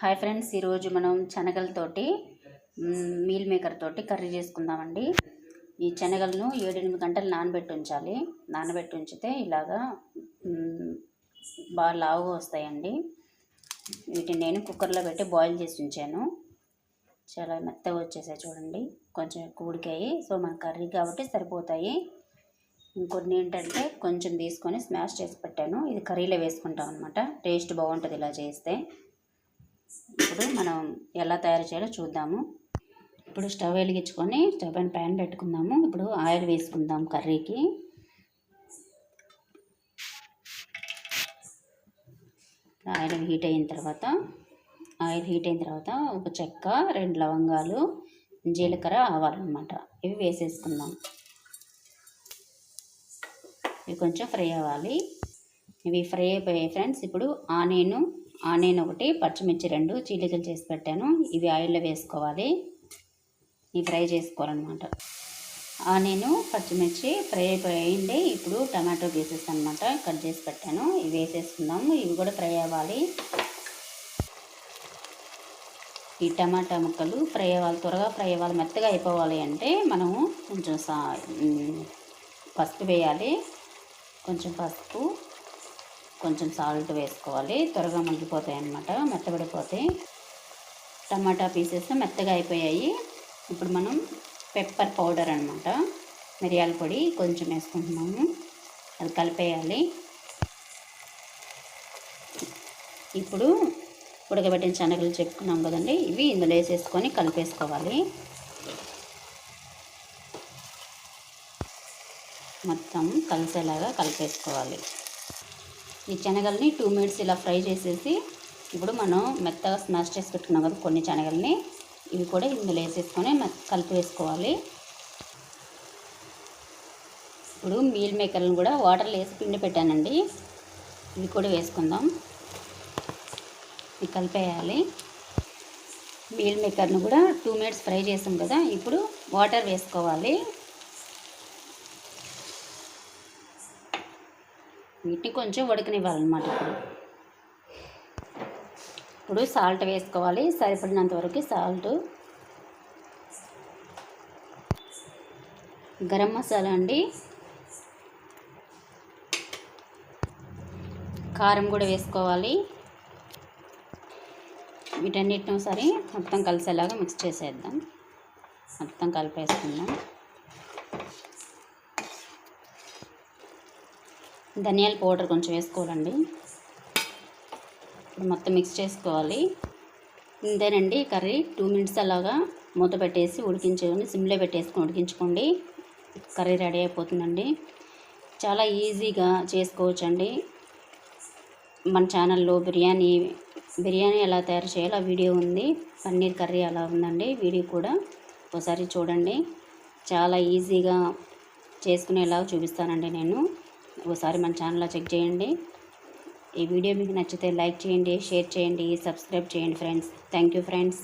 Hi friends ఈరోజు మనం శనగలతోటి మీల్ మేకర్ తోటి కర్రీ చేసుకుందామండి. ఈ శనగలను ఏడెనిమిది గంటలు నానబెట్టి ఉంచాలి నానబెట్టి ఉంచితే ఇలాగా బాగా లావుగా వస్తాయండి. వీటిని నేను కుక్కర్లో పెట్టి బాయిల్ చేసి ఉంచాను. చాలా మెత్తగా వచ్చేసాయి చూడండి. కొంచెం కూడికాయి సో మన కర్రీ కాబట్టి సరిపోతాయి. ఇంకొన్ని ఏంటంటే కొంచెం తీసుకొని స్మాష్ చేసి పెట్టాను. ఇది కర్రీలో వేసుకుంటాం అనమాట టేస్ట్ బాగుంటుంది ఇలా చేస్తే. ఇప్పుడు మనం ఎలా తయారు చేయాలో చూద్దాము. ఇప్పుడు స్టవ్ వెలిగించుకొని స్టవ్ పైన ప్యాన్ పెట్టుకుందాము. ఇప్పుడు ఆయిల్ వేసుకుందాం కర్రీకి. ఆయిల్ హీట్ అయిన తర్వాత ఆయిల్ హీట్ అయిన తర్వాత ఒక చెక్క రెండు లవంగాలు జీలకర్ర ఆవాలన్నమాట ఇవి వేసేసుకుందాం. ఇవి కొంచెం ఫ్రై అవ్వాలి. ఇవి ఫ్రై అయిపోయాయి ఫ్రెండ్స్. ఇప్పుడు ఆనియన్ ఆనియన్ ఒకటి పచ్చిమిర్చి రెండు చీలికలు చేసి పెట్టాను. ఇవి ఆయిల్లో వేసుకోవాలి. ఇవి ఫ్రై చేసుకోవాలన్నమాట. ఆనియన్ పచ్చిమిర్చి ఫ్రై అయిపోయింది. ఇప్పుడు టమాటో పీసెస్ అనమాట కట్ చేసి పెట్టాను. ఇవి వేసేసుకుందాము ఇవి కూడా ఫ్రై అవ్వాలి. ఈ టమాటా ముక్కలు ఫ్రై అవ్వాలి. త్వరగా ఫ్రై అవ్వాలి. మెత్తగా అయిపోవాలి అంటే మనము కొంచెం సా పసుపు వేయాలి. కొంచెం పసుపు కొంచెం సాల్ట్ వేసుకోవాలి. త్వరగా మగ్గిపోతాయి అన్నమాట మెత్తబడిపోతాయి. టమాటా పీసెస్ మెత్తగా అయిపోయాయి. ఇప్పుడు మనం పెప్పర్ పౌడర్ అనమాట మిరియాల పొడి కొంచెం వేసుకుంటున్నాము. అది కలిపేయాలి. ఇప్పుడు ఉడకబెట్టిన శనగలు చెప్పుకున్నాం కదండి. ఇవి ఇందులో వేసేసుకొని కలిపేసుకోవాలి. మొత్తం కలిసేలాగా కలిపేసుకోవాలి. ఈ శనగల్ని టూ మినిట్స్ ఇలా ఫ్రై చేసేసి ఇప్పుడు మనం మెత్తగా స్మాష్ చేసి పెట్టుకున్నాం కదా కొన్ని శనగల్ని ఇవి కూడా ఇందులో వేసేసుకొని కలిపి వేసుకోవాలి. ఇప్పుడు మీల్ మేకర్లను కూడా వాటర్లో వేసి పిండి పెట్టానండి. ఇవి కూడా వేసుకుందాం. ఇవి కలిపేయాలి. మీల్ మేకర్ను కూడా టూ మినిట్స్ ఫ్రై చేసాం కదా ఇప్పుడు వాటర్ వేసుకోవాలి. వీటిని కొంచెం ఉడకనివ్వాలన్నమాట ఇప్పుడు. ఇప్పుడు సాల్ట్ వేసుకోవాలి. సరిపడినంత వరకు సాల్ట్. గరం మసాలా అండి. కారం కూడా వేసుకోవాలి. వీటన్నిటిని ఒకసారి మొత్తం కలిసేలాగా మిక్స్ చేసేద్దాం. మొత్తం కలిపేసుకుందాం. ధనియాల పౌడర్ కొంచెం వేసుకోవాలండి. ఇప్పుడు మొత్తం మిక్స్ చేసుకోవాలి. ఇంతేనండి కర్రీ టూ మినిట్స్ అలాగా మూత పెట్టేసి ఉడికించుకొని సిమ్లో పెట్టేసుకొని ఉడికించుకోండి. కర్రీ రెడీ అయిపోతుందండి. చాలా ఈజీగా చేసుకోవచ్చండి. మన ఛానల్లో బిర్యానీ బిర్యానీ ఎలా తయారు చేయాలో ఆ వీడియో ఉంది. పన్నీర్ కర్రీ అలా ఉందండి. వీడియో కూడా ఒకసారి చూడండి. చాలా ఈజీగా చేసుకునేలాగా చూపిస్తానండి నేను. ఒకసారి మన ఛానల్లో చెక్ చేయండి. ఈ వీడియో మీకు నచ్చితే లైక్ చేయండి షేర్ చేయండి సబ్స్క్రైబ్ చేయండి ఫ్రెండ్స్. Thank you friends.